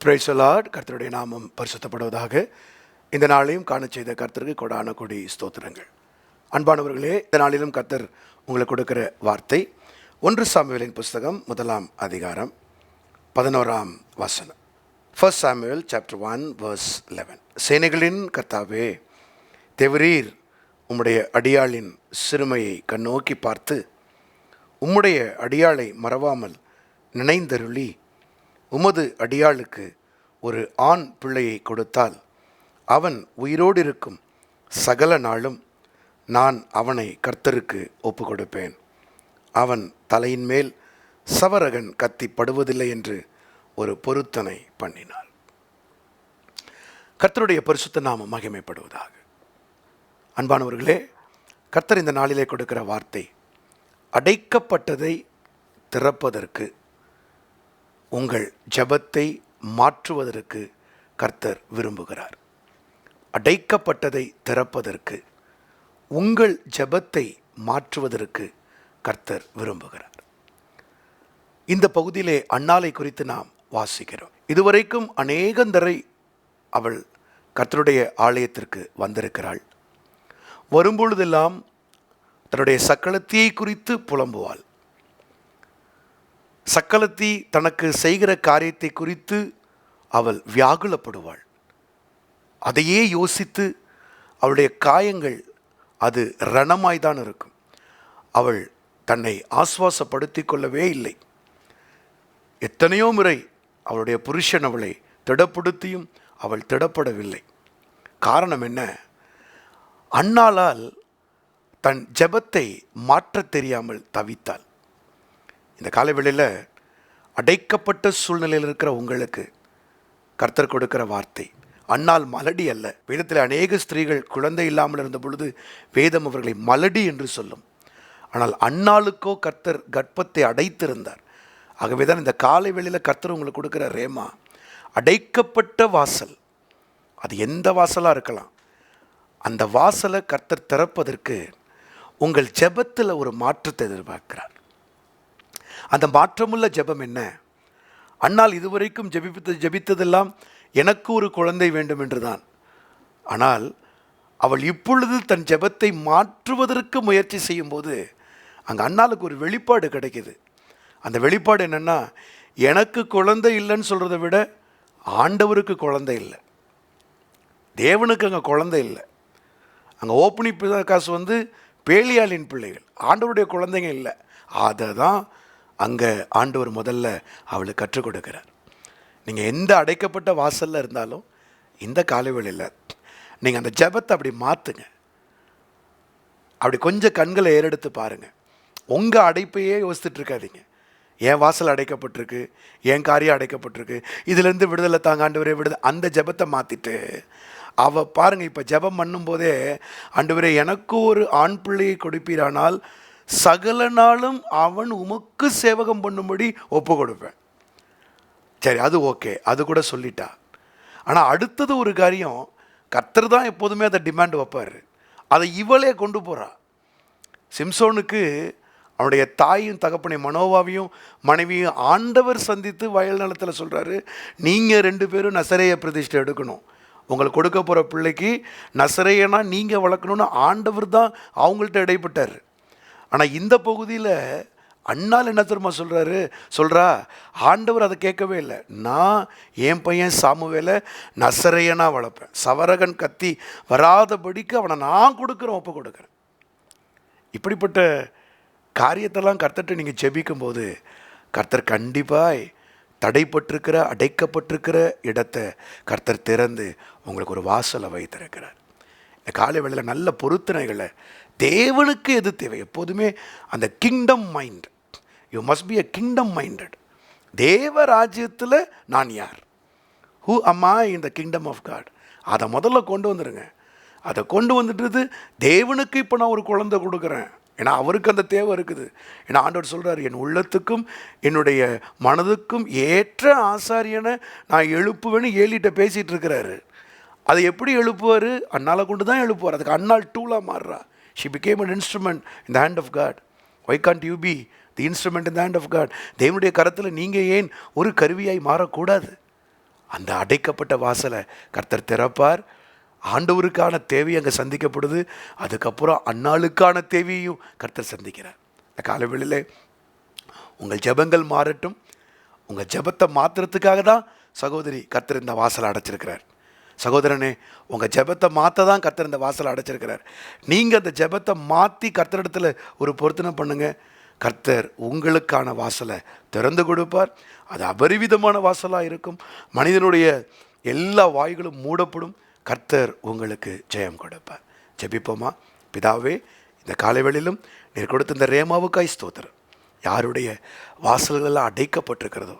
பிரேசலாட் கர்த்தருடைய நாமம் பரிசுத்தப்படுவதாக. இந்த நாளையும் காண செய்த கர்த்தருக்கு கொடான கொடி ஸ்தோத்திரங்கள். அன்பானவர்களே இந்த நாளிலும் கர்த்தர் உங்களுக்கு கொடுக்கிற வார்த்தை ஒன்று சாமுவேலின் புஸ்தகம் முதலாம் அதிகாரம் பதினோராம் வசனம். First Samuel chapter one verse eleven சேனைகளின் கர்த்தாவே தெவரீர் உம்முடைய அடியாளின் சிறுமையை கண்ணோக்கி பார்த்து உம்முடைய அடியாளை மறவாமல் நினைந்தருளி உமது அடியாளுக்கு ஒரு ஆண் பிள்ளையை கொடுத்தால் அவன் உயிரோடு இருக்கும் சகல நாளும் நான் அவனை கர்த்தருக்கு ஒப்பு கொடுப்பேன் அவன் தலையின் மேல் சவரகன் கத்தி படுவதில்லை என்று ஒரு பொருத்தனை பண்ணினாள் கர்த்தருடைய பரிசுத்த நாமம் மகிமைப்படுவதாக. அன்பானவர்களே கர்த்தர் இந்த நாளிலே கொடுக்கிற வார்த்தை அடைக்கப்பட்டதை திறப்பதற்கு உங்கள் ஜெபத்தை மாற்றுவதற்கு கர்த்தர் விரும்புகிறார். அடைக்கப்பட்டதை திறப்பதற்கு உங்கள் ஜெபத்தை மாற்றுவதற்கு கர்த்தர் விரும்புகிறார். இந்த பகுதியிலே அன்னாலை குறித்து நாம் வாசிக்கிறோம். இதுவரைக்கும் அநேகந்தரை அவள் கர்த்தருடைய ஆலயத்திற்கு வந்திருக்கிறாள். வரும்பொழுதெல்லாம் தன்னுடைய சக்களத்தியை குறித்து புலம்புவாள். சக்கலத்தி தனக்கு செய்கிற காரியத்தை குறித்து அவள் வியாகுலப்படுவாள். அதையே யோசித்து அவளுடைய காயங்கள் அது ரணமாய்தான் இருக்கும். அவள் தன்னை ஆஸ்வாசப்படுத்தி கொள்ளவே இல்லை. எத்தனையோ முறை அவளுடைய புருஷன் அவளை திடப்படுத்தியும் அவள் திடப்படவில்லை. காரணம் என்ன? அண்ணாளால் தன் ஜெபத்தை மாற்றத் தெரியாமல் தவித்தாள். இந்த காலவெளியில் அடைக்கப்பட்ட சூழ்நிலையில் இருக்கிற உங்களுக்கு கர்த்தர் கொடுக்கிற வார்த்தை அன்னால் மலடி அல்ல. வேதத்தில் அநேக ஸ்திரீகள் குழந்தை இல்லாமல் இருந்த பொழுது வேதம் அவர்களை மலடி என்று சொல்லும். ஆனால் அன்னாளுக்கோ கர்த்தர் கர்ப்பத்தை அடைத்திருந்தார். ஆகவே தான் இந்த காலை வேளையில் கர்த்தர் உங்களுக்கு கொடுக்குற ரேமா அடைக்கப்பட்ட வாசல் அது எந்த வாசலாக இருக்கலாம் அந்த வாசலை கர்த்தர் திறப்பதற்கு உங்கள் ஜெபத்தில் ஒரு மாற்றத்தை எதிர்பார்க்கிறார். அந்த மாற்றமுள்ள ஜெபம் என்ன? அன்னால் இதுவரைக்கும் ஜெபித்து ஜெபித்ததெல்லாம் எனக்கு ஒரு குழந்தை வேண்டும் என்றுதான். ஆனால் அவள் இப்பொழுது தன் ஜெபத்தை மாற்றுவதற்கு முயற்சி செய்யும்போது அங்கே அண்ணாளுக்கு ஒரு வெளிப்பாடு கிடைக்கிது. அந்த வெளிப்பாடு என்னென்னா எனக்கு குழந்தை இல்லைன்னு சொல்கிறத விட ஆண்டவருக்கு குழந்தை இல்லை. தேவனுக்கு அங்கே குழந்தை இல்லை. அங்கே ஓப்பனி காசு வந்து பேலியாளின் பிள்ளைகள் ஆண்டவருடைய குழந்தைங்க இல்லை. அதை தான் அங்கே ஆண்டவர் முதல்ல அவளுக்கு கற்றுக் கொடுக்குறார். நீங்கள் எந்த அடைக்கப்பட்ட வாசலில் இருந்தாலும் இந்த காலவெளியில் நீங்கள் அந்த ஜெபத்தை அப்படி மாற்றுங்க அப்படி கொஞ்சம் கண்களை ஏறெடுத்து பாருங்கள் உங்கள் அடைப்பையே யோசித்துட்டு இருக்காதீங்க. என் வாசல் அடைக்கப்பட்டிருக்கு என் காரியம் அடைக்கப்பட்டிருக்கு இதுலேருந்து விடுதலை தாங்க ஆண்டவரே விடுதலை. அந்த ஜெபத்தை மாற்றிட்டு அவ பாருங்கள் இப்போ ஜெபம் பண்ணும்போதே ஆண்டவரே எனக்கு ஒரு ஆண் பிள்ளையை கொடுப்பீரானால் சகல நாளும் அவன் உமக்கு சேவகம் பண்ணும்படி ஒப்பு கொடுப்பேன் சரி அது ஓகே. அது கூட சொல்லிட்டா. ஆனால் அடுத்தது ஒரு காரியம். கர்த்தர் தான் எப்போதுமே அதை டிமாண்ட் வைப்பார். அதை இவளே கொண்டு போகிறா சிம்சோனுக்கு அவனுடைய தாயும் தகப்பனை மனோவாவையும் மனைவியும் ஆண்டவர் சந்தித்து வயல் நிலத்தில் சொல்கிறாரு நீங்கள் ரெண்டு பேரும் நசரைய பிரதிஷ்டை எடுக்கணும். உங்களுக்கு கொடுக்க போகிற பிள்ளைக்கு நசரையனா நீங்கள் வளர்க்கணும்னு ஆண்டவர் தான் அவங்கள்ட்ட இடைப்பட்டார். ஆனால் இந்த பகுதியில் அண்ணால் என்ன தெரியுமா சொல்கிறாரு சொல்கிறா ஆண்டவர் அதை கேட்கவே இல்லை. நான் என் பையன் சாமுவேலை நசரையனாக வளர்ப்பேன். சவரகன் கத்தி வராதபடிக்கு அவனை நான் கொடுக்குறேன் ஒப்பு கொடுக்குறேன். இப்படிப்பட்ட காரியத்தெல்லாம் கர்த்தர்கிட்ட நீங்கள் ஜெபிக்கும்போது கர்த்தர் கண்டிப்பாய் தடைப்பட்டிருக்கிற அடைக்கப்பட்டிருக்கிற இடத்தை கர்த்தர் திறந்து உங்களுக்கு ஒரு வாசலை வைத்திருக்கிறார். இந்த காலை வேளையில் நல்ல பொருத்தனைகளை தேவனுக்கு எது தேவை? எப்போதுமே அந்த kingdom mind you must be a kingdom minded தேவ ராஜ்யத்தில் நான் யார்? ஹூ அம்மா இந்த கிங்டம் ஆஃப் காட் அதை முதல்ல கொண்டு வந்துடுங்க அதை கொண்டு வந்துட்டுது தேவனுக்கு இப்போ நான் ஒரு குழந்தை கொடுக்குறேன். ஏன்னா அவருக்கு அந்த தேவை இருக்குது. ஏன்னா ஆண்டவர் சொல்கிறார் என் உள்ளத்துக்கும் என்னுடைய மனதுக்கும் ஏற்ற ஆசாரியனை நான் எழுப்புவேன்னு ஏலிட்ட பேசிகிட்டு இருக்கிறாரு. அதை எப்படி எழுப்புவார்? அண்ணால கொண்டு தான் எழுப்புவார். அதுக்கு அண்ணால் டூலாக மாறுறா. ஷி பிகேம் அன் இன்ஸ்ட்ருமெண்ட் இந்த hand of God why can't you be the instrument இந்த ஹேண்ட் ஆஃப் காட் தேவனுடைய கரத்தில் நீங்கள் ஏன் ஒரு கருவியாய் மாறக்கூடாது? அந்த அடைக்கப்பட்ட வாசலை கர்த்தர் திறப்பார். ஆண்டவருக்கான தேவை அங்கே சந்திக்கப்படுது. அதுக்கப்புறம் அன்னாளுக்கான தேவையையும் கர்த்தர் சந்திக்கிறார். இந்த காலவெளியில் உங்கள் ஜெபங்கள் மாறட்டும். உங்கள் ஜெபத்தை மாற்றுறதுக்காக தான் சகோதரி கர்த்தர் இந்த வாசலை அடைச்சிருக்கிறார். சகோதரனே உங்கள் ஜெபத்தை மாற்ற தான் கர்த்தர் இந்த வாசலை அடைச்சிருக்கிறார். நீங்கள் அந்த ஜெபத்தை மாற்றி கர்த்தரிடத்தில் ஒரு பொருத்தனை பண்ணுங்கள் கர்த்தர் உங்களுக்கான வாசலை திறந்து கொடுப்பார். அது அபரிவிதமான வாசலாக இருக்கும். மனிதனுடைய எல்லா வாய்களும் மூடப்படும். கர்த்தர் உங்களுக்கு ஜெயம் கொடுப்பார். ஜெபிப்போமா? பிதாவே இந்த காலைவெளியிலும் நீர் கொடுத்த இந்த ரேமாவுக்காய் ஸ்தோத்திரம் யாருடைய வாசல்களெல்லாம் அடைக்கப்பட்டிருக்கிறதோ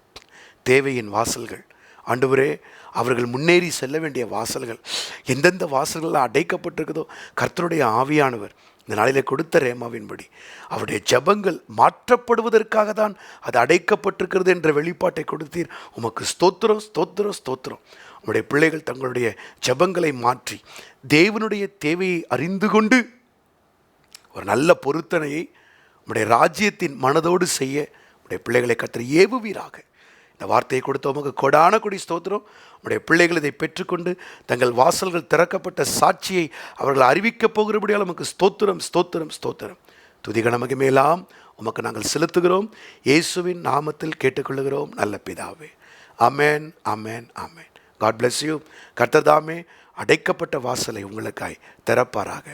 தேவையின் வாசல்கள். ஆண்டவரே அவர்கள் முன்னேறி செல்ல வேண்டிய வாசல்கள். எந்தெந்த வாசல்கள் அடைக்கப்பட்டிருக்குதோ கர்த்தருடைய ஆவியானவர் இந்த நாளிலே கொடுத்த ரேமாவின்படி. அவருடைய ஜெபங்கள் மாற்றப்படுவதற்காக தான் அது அடைக்கப்பட்டிருக்கிறது என்ற வெளிப்பாட்டை கொடுத்தீர். உமக்கு ஸ்தோத்திரம் ஸ்தோத்திரம் ஸ்தோத்திரம். உங்களுடைய பிள்ளைகள் தங்களுடைய ஜெபங்களை மாற்றி தேவனுடைய தேவையை அறிந்து கொண்டு ஒரு நல்ல பொருத்தனையை உம்முடைய ராஜ்யத்தின் மனதோடு செய்ய உடைய பிள்ளைகளை கத்திர ஏவுவீராக. இந்த வார்த்தையை கொடுத்த உமக்கு கொடான கொடி ஸ்தோத்திரம். உடைய பிள்ளைகள் இதை பெற்றுக்கொண்டு தங்கள் வாசல்கள் திறக்கப்பட்ட சாட்சியை அவர்கள் அறிவிக்கப் போகிறபடியால் உமக்கு ஸ்தோத்திரம் ஸ்தோத்திரம் ஸ்தோத்திரம். துதிகணமகு மேலாம். உமக்கு நாங்கள் செலுத்துகிறோம். இயேசுவின் நாமத்தில் கேட்டுக்கொள்கிறோம் நல்ல பிதாவே. Amen amen amen God bless you கர்த்ததாமே அடைக்கப்பட்ட வாசலை உங்களுக்காய் திறப்பாராக.